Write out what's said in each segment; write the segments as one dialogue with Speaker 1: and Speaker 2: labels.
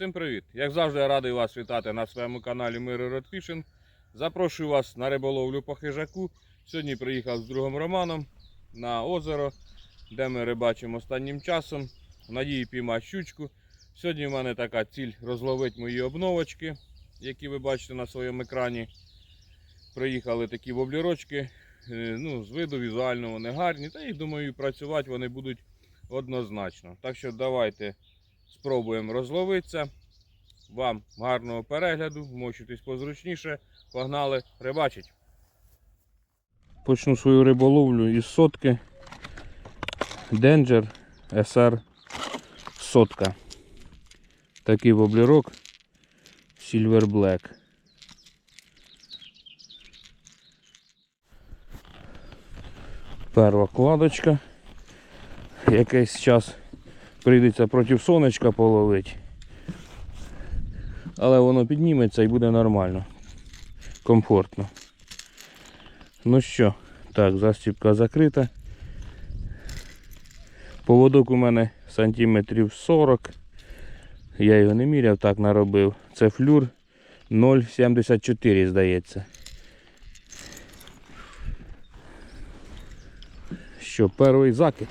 Speaker 1: Всім привіт! Як завжди, я радий вас вітати на своєму каналі Миро Red Запрошую вас на риболовлю по хижаку. Сьогодні приїхав з другом Романом на озеро, де ми рибачимо останнім часом. Надії піймати щучку. Сьогодні в мене така ціль розловити мої обновочки, які ви бачите на своєму екрані. Приїхали такі воблірочки. Е, Ну, з виду візуально вони гарні. Та і думаю, працювати вони будуть однозначно. Так що давайте спробуємо розловитися. Вам гарного перегляду, вмочуйтесь позручніше. Погнали рибачить. Почну свою риболовлю із сотки. Danger SR сотка. Такий воблерок Silver Black. Перша кладочка. Якийсь час прийдеться проти сонечка половити. Але воно підніметься і буде нормально. Комфортно. Ну що, так, застібка закрита. Поводок у мене сантиметрів 40. Я його не міряв, так наробив. Це флюр 0,74, здається. Що, перший закид.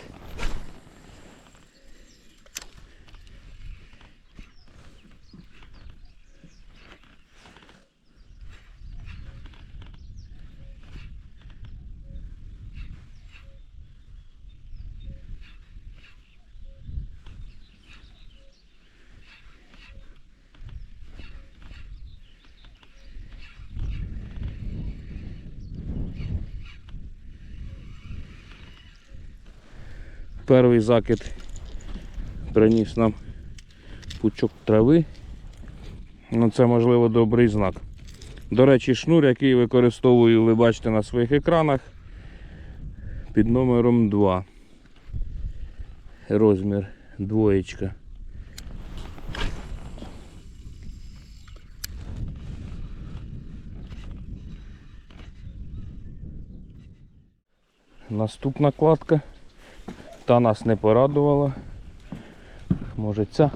Speaker 1: Перший закид приніс нам пучок трави. Ну, це можливо добрий знак. До речі, шнур, який використовую, ви бачите на своїх екранах під номером 2. Розмір двоєчка. Наступна кладка. Та нас не порадувала. Може ця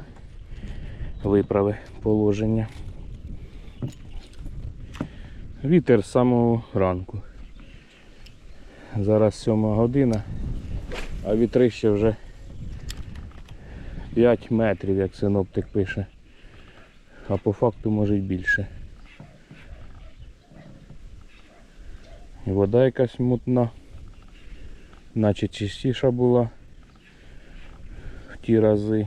Speaker 1: виправи положення. Вітер з самого ранку. Зараз 7 година, а вітрище вже 5 метрів, як синоптик пише. А по факту може й більше. Вода якась мутна, наче чистіша була ті рази.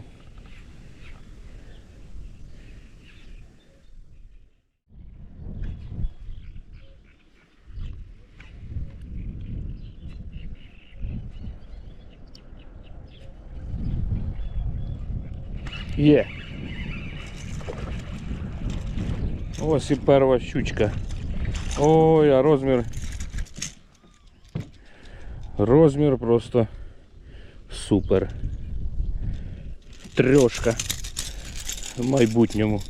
Speaker 1: Є. Ось і перша щучка. Ой, а розмір. Розмір просто супер. Трьошка в майбутньому.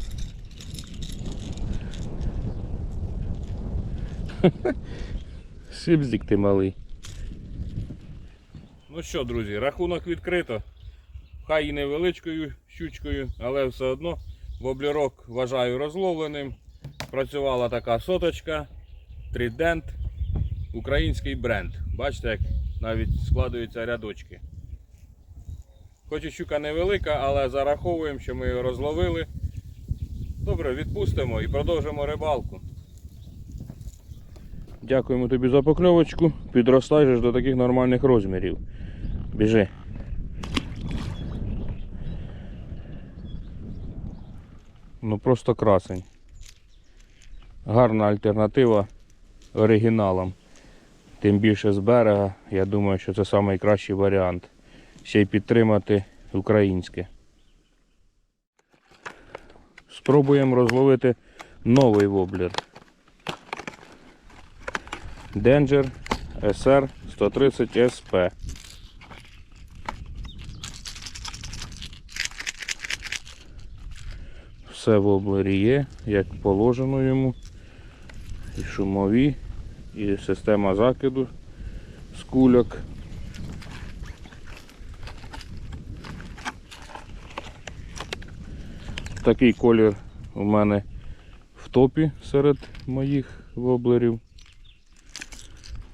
Speaker 1: Сибзик ти малий. Ну що, друзі, рахунок відкрито. Хай і невеличкою щучкою, але все одно воблерок вважаю розловленим. Працювала така соточка, тридент, український бренд. Бачите, як навіть складуються рядочки. Хоч і щука невелика, але зараховуємо, що ми його розловили. Добре, відпустимо і продовжимо рибалку. Дякуємо тобі за покльовочку. Підростай же до таких нормальних розмірів. Біжи. Ну просто красень. Гарна альтернатива оригіналам. Тим більше з берега, я думаю, що це найкращий варіант. Ще й підтримати українське. Спробуємо розловити новий воблер. Danger SR 130 SP. Все в облері є, як положено йому. І шумові, і система закиду з кульок. Такий колір у мене в топі серед моїх воблерів.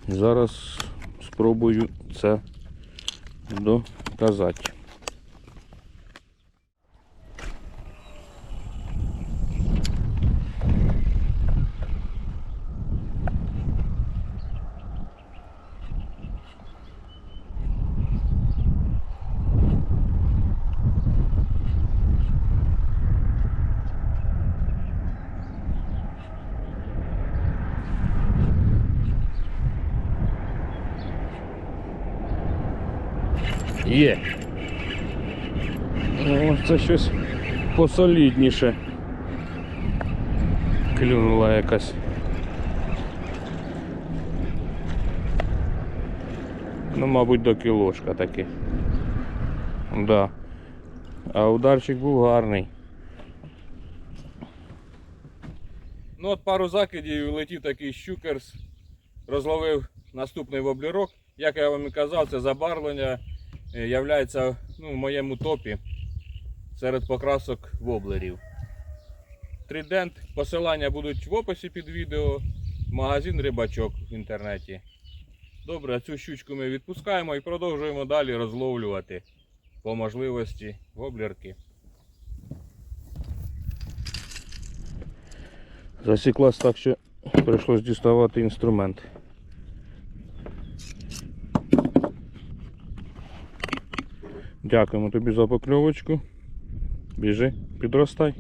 Speaker 1: Зараз спробую це доказати. Є. О, це щось посолідніше. Клюнула якась. Ну, мабуть, до кілошка таки. Да. А ударчик був гарний. Ну от пару закидів летів такий щукерс. Розловив наступний воблерок. Як я вам і казав, це забарвлення являється ну, в моєму топі серед покрасок воблерів. Тридент, посилання будуть в описі під відео. Магазин рибачок в інтернеті. Добре, цю щучку ми відпускаємо і продовжуємо далі розловлювати по можливості воблерки. Засіклась так, що прийшлось діставати інструмент. Дякуємо тобі за покльовочку. Біжи, підростай.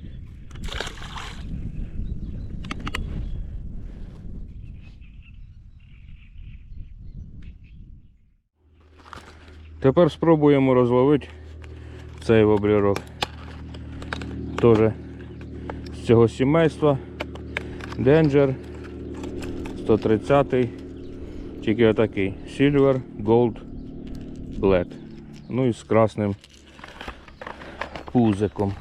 Speaker 1: Тепер спробуємо розловити цей воблерок. Теж з цього сімейства. Danger 130 тільки отакий Silver Gold Black. Ну і з красним пузиком.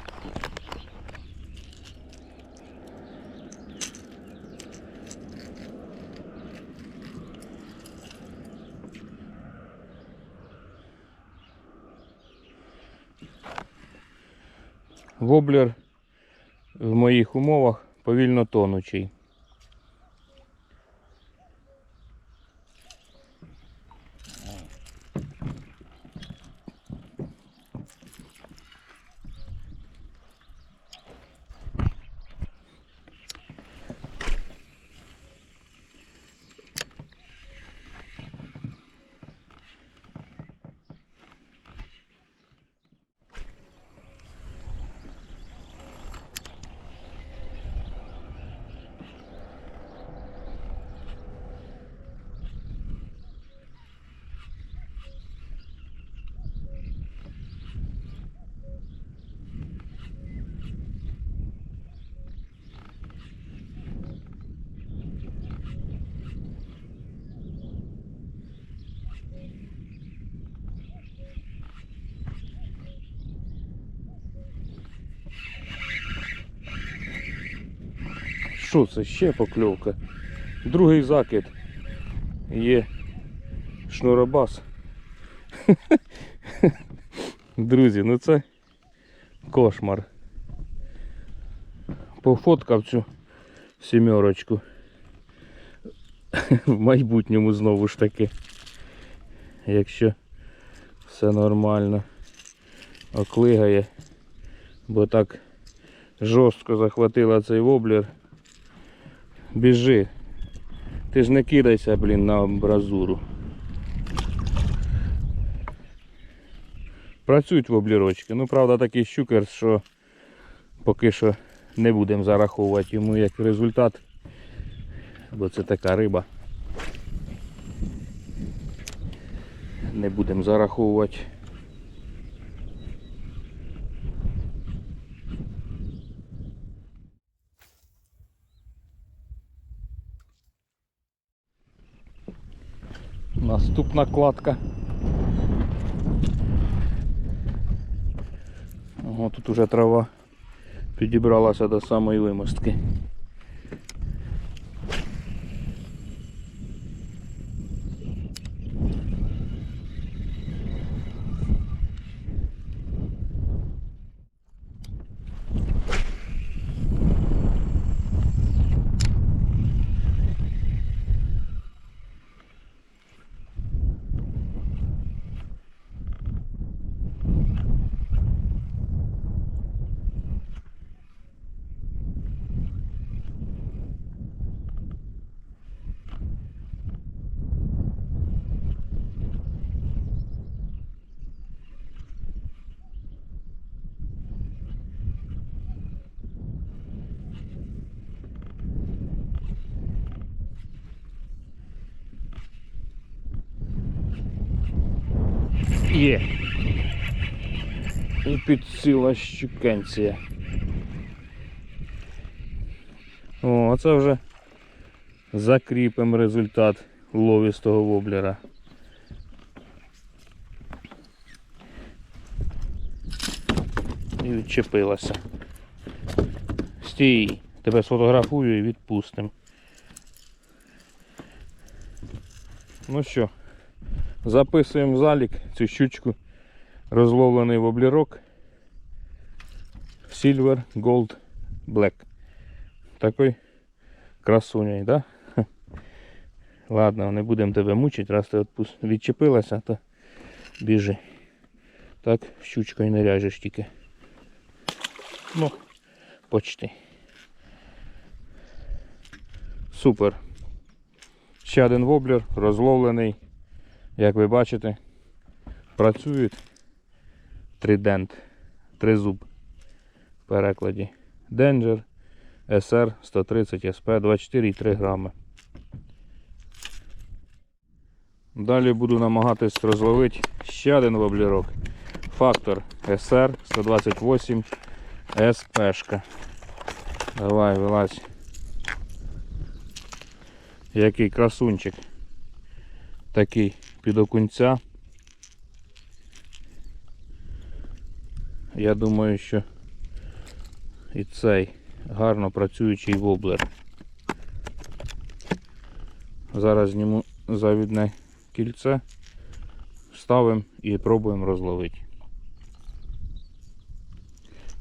Speaker 1: Воблер в моїх умовах повільно тонучий. Що це ще покльовка? Другий закид. Є шнуробас. Друзі, ну це кошмар. Пофоткав цю сімерочку. В майбутньому знову ж таки. Якщо все нормально оклигає, бо так жорстко захватила цей воблер. Біжи. Ти ж не кидайся, блін, на амбразуру. Працюють воблерочки. Ну, правда, такий щукер, що поки що не будемо зараховувати йому як результат. Бо це така риба. Не будемо зараховувати. Наступна кладка. Ого, тут уже трава підібралася до самої вимостки. Є. І підсіла щукенція. О, це вже закріпимо результат ловістого воблера. І відчепилася. Стій, тебе сфотографую і відпустим. Ну що, записуємо в залік цю щучку, розловлений воблерок Silver Gold Black. Такий красуней, да? Ладно, не будемо тебе мучити, раз ти відчепилася, то біжи. Так, щучкою не ряжеш тільки. Ну, почти. Супер. Ще один воблер розловлений. Як ви бачите, працюють тридент, тризуб в перекладі. Danger SR 130 SP 24,3 грами. Далі буду намагатись розловити ще один воблерок. Фактор SR 128 SP. -шка. Давай, вилазь. Який красунчик. Такий під окунця. Я думаю, що і цей гарно працюючий воблер. Зараз зніму завідне кільце, ставимо і пробуємо розловити.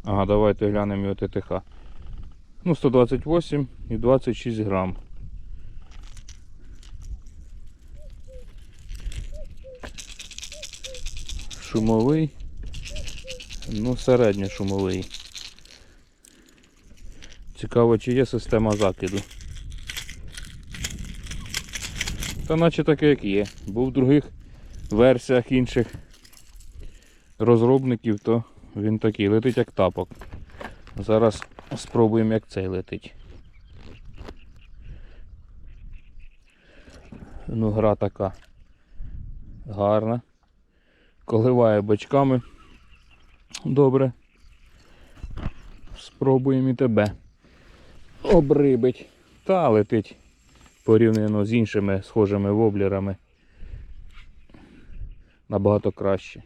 Speaker 1: Ага, давайте глянемо його ТТХ. Ну, 128 і 26 грам. Шумовий. Ну, середньошумовий. Цікаво, чи є система закиду. Та наче таке як є. Бо в других версіях інших розробників, то він такий летить як тапок. Зараз спробуємо як цей летить. Ну, гра така гарна. Коливає бачками. Добре. Спробуємо і тебе обрибить. Та летить порівняно з іншими схожими воблерами. Набагато краще.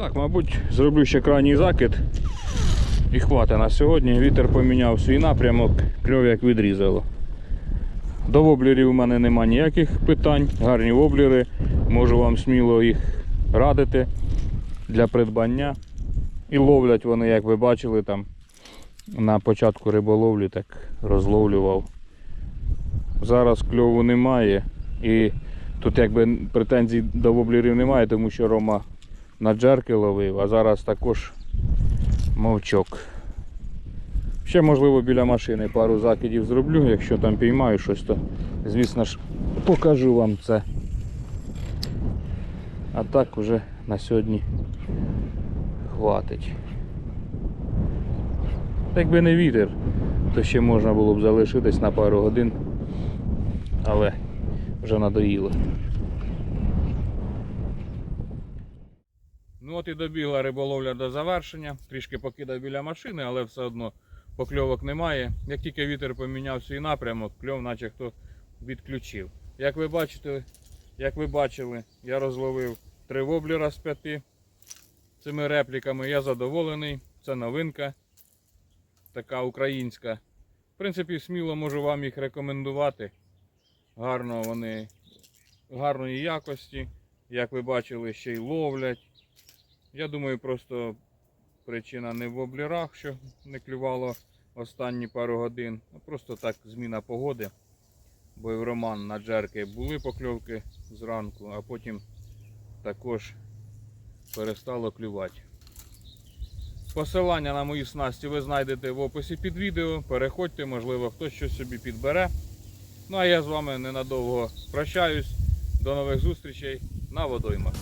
Speaker 1: Так, мабуть, зроблю ще крайній закид. І хватить на сьогодні. Вітер поміняв свій напрямок, кльов як відрізало. До воблерів у мене нема ніяких питань. Гарні воблери. Можу вам сміло їх радити для придбання. І ловлять вони, як ви бачили, там на початку риболовлі так розловлював. Зараз кльову немає. І тут якби претензій до воблерів немає, тому що Рома на джерки ловив, а зараз також мовчок. Ще можливо біля машини пару закидів зроблю, якщо там піймаю щось, то звісно ж покажу вам це. А так уже на сьогодні хватить. Так би не вітер, то ще можна було б залишитись на пару годин, але вже надоїло. Ну от і добігла риболовля до завершення. Трішки покидав біля машини, але все одно покльовок немає. Як тільки вітер поміняв свій напрямок, кльов наче хто відключив. Як ви бачите, як ви бачили, я розловив три воблера з п'яти цими репліками. Я задоволений. Це новинка. Така українська. В принципі, сміло можу вам їх рекомендувати. Гарно вони гарної якості. Як ви бачили, ще й ловлять. Я думаю, просто причина не в воблерах, що не клювало останні пару годин. а Просто так зміна погоди. Бо і в Роман на джерки були покльовки зранку, а потім також перестало клювати. Посилання на мої снасті ви знайдете в описі під відео. Переходьте, можливо, хтось щось собі підбере. Ну а я з вами ненадовго прощаюсь. До нових зустрічей на водоймах.